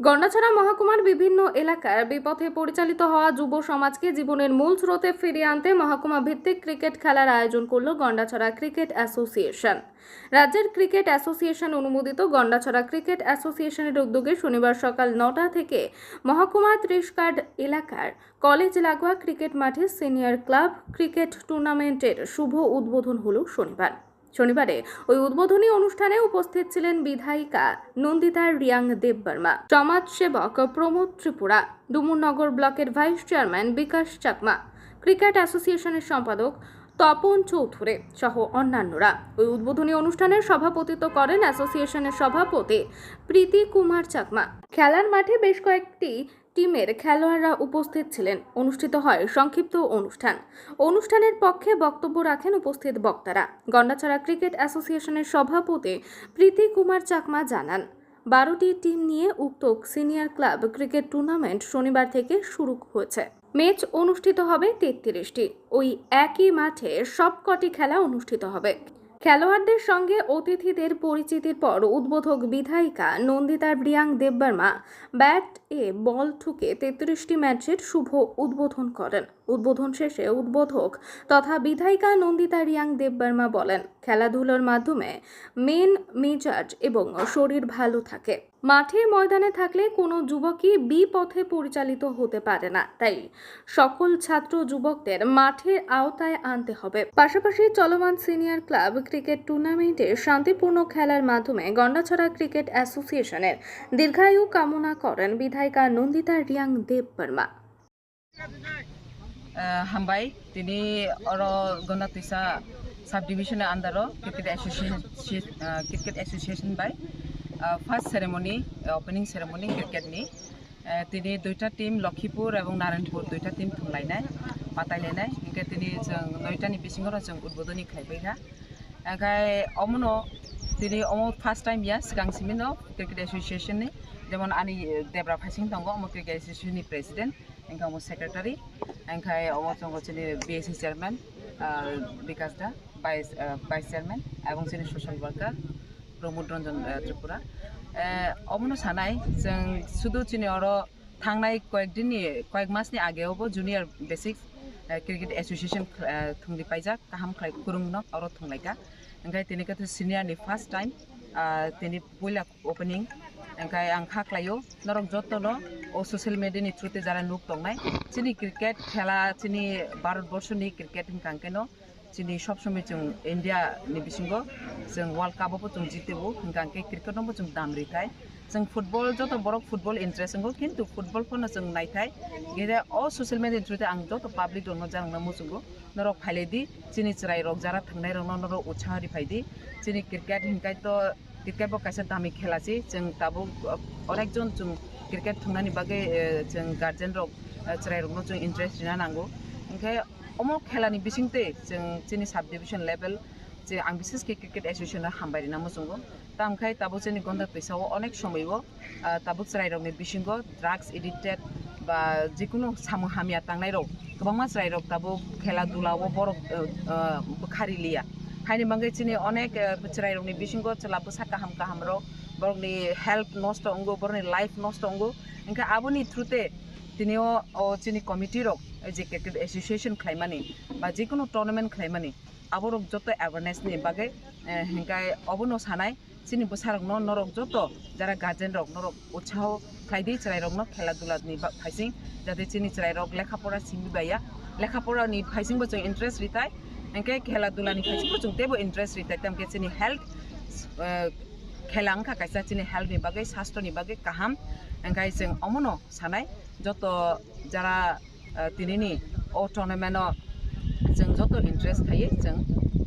গন্ডাছড়া মহকুমার বিভিন্ন এলাকার বিপথে পরিচালিত হওয়া যুব সমাজকে জীবনের মূল স্রোতে ফিরিয়ে আনতে মহকুমা ভিত্তিক ক্রিকেট খেলার আয়োজন করল গন্ডাছড়া ক্রিকেট অ্যাসোসিয়েশন। রাজ্যের ক্রিকেট অ্যাসোসিয়েশন অনুমোদিত গন্ডাছড়া ক্রিকেট অ্যাসোসিয়েশনের উদ্যোগে শনিবার সকাল নটা থেকে মহকুমা ত্রিশকার্ড এলাকার কলেজ লাগোয়া ক্রিকেট মাঠে সিনিয়র ক্লাব ক্রিকেট টুর্নামেন্টের শুভ উদ্বোধন হল শনিবার। শনিবারে ওই উদ্বোধনী অনুষ্ঠানে উপস্থিত ছিলেন বিধায়িকা নন্দিতা রিয়াং দেববর্মা সমাজসেবক প্রমোদ ত্রিপুরা ডুমুরনগর ব্লকের vice chairman Bikash Chakma, cricket অ্যাসোসিয়েশনের সম্পাদক তপন চৌধুরী সহ অন্যান্যরা। ওই উদ্বোধনী অনুষ্ঠানের সভাপতিত্ব করেন অ্যাসোসিয়েশনের সভাপতি প্রীতি কুমার চাকমা। খেলার মাঠে বেশ কয়েকটি টিমের খেলোয়াড়রা উপস্থিত ছিলেন। অনুষ্ঠিত হয় সংক্ষিপ্ত অনুষ্ঠান। অনুষ্ঠানের পক্ষে বক্তব্য রাখেন উপস্থিত বক্তারা। গন্ডাছড়া ক্রিকেট অ্যাসোসিয়েশনের সভাপতি প্রীতি কুমার চাকমা জানান, বারোটি টিম নিয়ে উক্ত সিনিয়র ক্লাব ক্রিকেট টুর্নামেন্ট শনিবার থেকে শুরু হয়েছে। ম্যাচ অনুষ্ঠিত হবে তেত্রিশটি। ওই একই মাঠে সবকটি খেলা অনুষ্ঠিত হবে। খেলোয়াড়দের সঙ্গে অতিথিদের পরিচিতির পর উদ্বোধক বিধায়িকা নন্দিতা ব্রিয়াং দেববর্মা ব্যাট এ বল ঠুকে তেত্রিশটি ম্যাচের শুভ উদ্বোধন করেন। উদ্বোধন শেষে উদ্বোধক তথা বিধায়িকা নন্দিতা রিয়াং দেববর্মা বলেন, খেলাধুলোর মাধ্যমে মেন মেজাজ এবং শরীর ভালো থাকে। মাঠে ময়দানে থাকলে কোনো যুবকই বিপথে পরিচালিত হতে পারে না। তাই সকল ছাত্র যুবকদের মাঠের আওতায় আনতে হবে। পাশাপাশি চলমান সিনিয়র ক্লাব ক্রিকেট টুর্নামেন্টে শান্তিপূর্ণ খেলার মাধ্যমে গন্ডাছড়া ক্রিকেট অ্যাসোসিয়েশনের দীর্ঘায়ু কামনা করেন বিধায়িকা নন্দিতা রিয়াং দেব বর্মা হামবাই তিনি অর গনা তুইসা সাব ডিভিশনের আন্ডারও cricket association cricket association by first ceremony opening ceremony ক্রিকেটনি তিনি দুইটা টিম লক্ষিপুর এবং नारायणपुर দুইটা টিম थुनलायनाय बादायलायनाय ओमफ्राय তিনি जों नयतानि बिसिङाव जों उद्बोधननि खालायबायहा ओमफ्राय अमनो दिनै अमो फार्स्ट टाइम या सिगांसिमिनो क्रिकेट एसोसिएशननि जेमन आंनि देब्रा फाइसिं दङ अमो क्रिकेट एसोसिएशननि प्रेसिडेन्ट ओमफ्राय अमो सेक्रेटारि এংখাই অমরচং হচ্ছেন বিএসসি চেয়ারম্যান বিকাশ দা ভাইস ভাইস চেয়ারম্যান এবং senior social worker Pramod Ranjan Tripura অমনো সানাই जों শুধু চিনি অরো থাংনাই কয়েকদিননি কয়েক মাসনি আগেওবো জুনিয়র বেসিক ক্রিকেট এসোসিয়েশন থুংলি পাইজাক কাহাম খাই কুরুং নক অরো থুংলাইকা ओंखाय तिनी कथ सिनियरनि फार्स्ट टाइम तिनी पहिला ओपनिंग ओंखाय आं खाख्लायो नरक जतन' अ ससियेल मिडियानि थ्रुते जारा नुक दंनाय जोंनि क्रिकेट खेला जोंनि भारतबर्षनि क्रिकेट होनखांखेन' जोंनि सबसमय जों इन्डियानि बिसिंग' जों वर्ल्ड कापआवबो जों जितेबो होनखांखे क्रिकेटआवबो जों दामरिथाय जों फुटबल जत' बरक फुटबल इन्ट्रेस्ट दंगौ खिन्थु फुटबलखौनो जों नायथाय गेजेर अ ससियेल मिडियानि थ्रुते आं जत' पाब्लिक दङ जालांना मोसौखौ नरक फाइलेदि जोंनि जिराय रक जारा थांनाय रंनाव नरक उत्साह रिफायदि जोंनि क्रिकेट हिंखायथ' तो क्रिकेट बो कायसे दामि खेलासि जों दाबो अनेकजन जों क्रिकेट थांनायनि बागै जों गार्जेन रक चिराय रकनो जों इन्ट्रेस्ट दिना नांगौ ओंखाय अमो खेलानि बिसिंते जों जोंनि साब डिभिजन लेभेल जे आं बिसेसके क्रिकेट एसोसिएशना हामबायना मोजोंगो दा ओंखाय दाबो जोंनि गन्दा पैसाव अनेक समयबो दाबो चिरायरकनि बिसिंगो ड्राग्स एडिक्टेड बा जिकुनु सामु हामिया थांनाय रक गोबां मा चिरायरक दाबो खेला दुलावो बर खारिलिया ফাইনি মঙ্গে চিনি অনেক अनेक पिछराय रंनि চলা পোসা কাহাম কাহাম काहाम र बरनि নষ্ট অঙ্গ अंगो লাইফ নষ্ট অঙ্গ। এনকা इनका आबोनि थ्रुते তিনিও চিনি কমিটি রোগ যে ক্রিকেট এসোসিয়েশন খাইমানি, বা যে কোনো টুর্নামেন্ট খাইমানি আবরক যত অ্যাওয়ারনেস নিয়ে বাকে হেঙ্কাই অবনো সানাই, চিনি বসারক ন নরক যত, যারা গার্জেন রক নরক উৎসাহ খাইদি চড়াইরক ন খেলাধুলানি ফাইসিং যাতে চিনি চড়াইরক লেখাপড়া সিমি বাইয়া, লেখাপড়া নি ফাইসিং বছর ইন্টারেস্ট রিতায় enke খেলাধুলানি খাইছি প্রচুর। তেবো ইন্টারেস্ট রিতে তেম কেছিনি হেলথ খেলাংখা কাইসা চিনি হেলথনি বাগে স্বাস্থ্যনি বাগে কাহাম। এনকাই जों অমন সানাই, যত যারা তিনিনি অটোনমেনো जों যত ইন্টারেস্ট থাইয়ে जों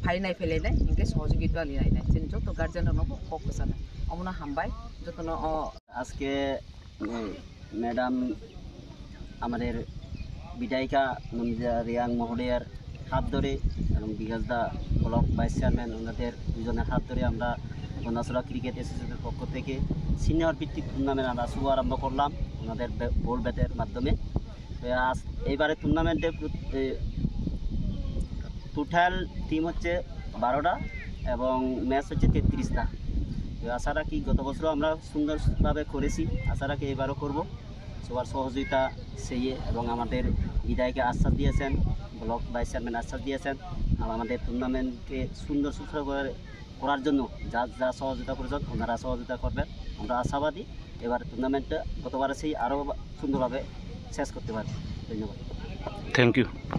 ফাইনাই ফেলেলাই এনকে সহযোগিতা লিনাইলাই जों যত গার্জেনরনকো ফোকাস আনা অমনো হামবাই যতন আজকে ম্যাডাম আমাদের বিদায়িকা নন্দিতা রিয়াং মহোদয়ার হাত ধরে বিকাশ দা ব্লক ভাইস চেয়ারম্যান, ওনাদের দুজনের হাত ধরে আমরা গন্ডাছড়া ক্রিকেট অ্যাসোসিয়েশনের পক্ষ থেকে সিনিয়র ভিত্তিক টুর্নামেন্ট আমরা শুভ আরম্ভ করলাম ওনাদের বল ব্যাটের মাধ্যমে। আজ এইবারে টুর্নামেন্টে টোটাল টিম হচ্ছে বারোটা এবং ম্যাচ হচ্ছে তেত্রিশটা। আশা রাখি গত বছরও আমরা সুন্দরভাবে করেছি, আশা রাখি এবারও করব। সবার সহযোগিতা সেই এবং আমাদের বিদায়কে আশ্বাস দিয়েছেন, ব্লক ভাইস চেয়ারম্যান আশ্বাস দিয়েছেন। আর আমাদের টুর্নামেন্টকে সুন্দর সুন্দর করে করার জন্য যা যা সহযোগিতা করেছেন, ওনারা সহযোগিতা করবেন। আমরা আশাবাদী এবার টুর্নামেন্টটা গতবারে সেই আরও সুন্দরভাবে শেষ করতে পারবে। ধন্যবাদ। Thank you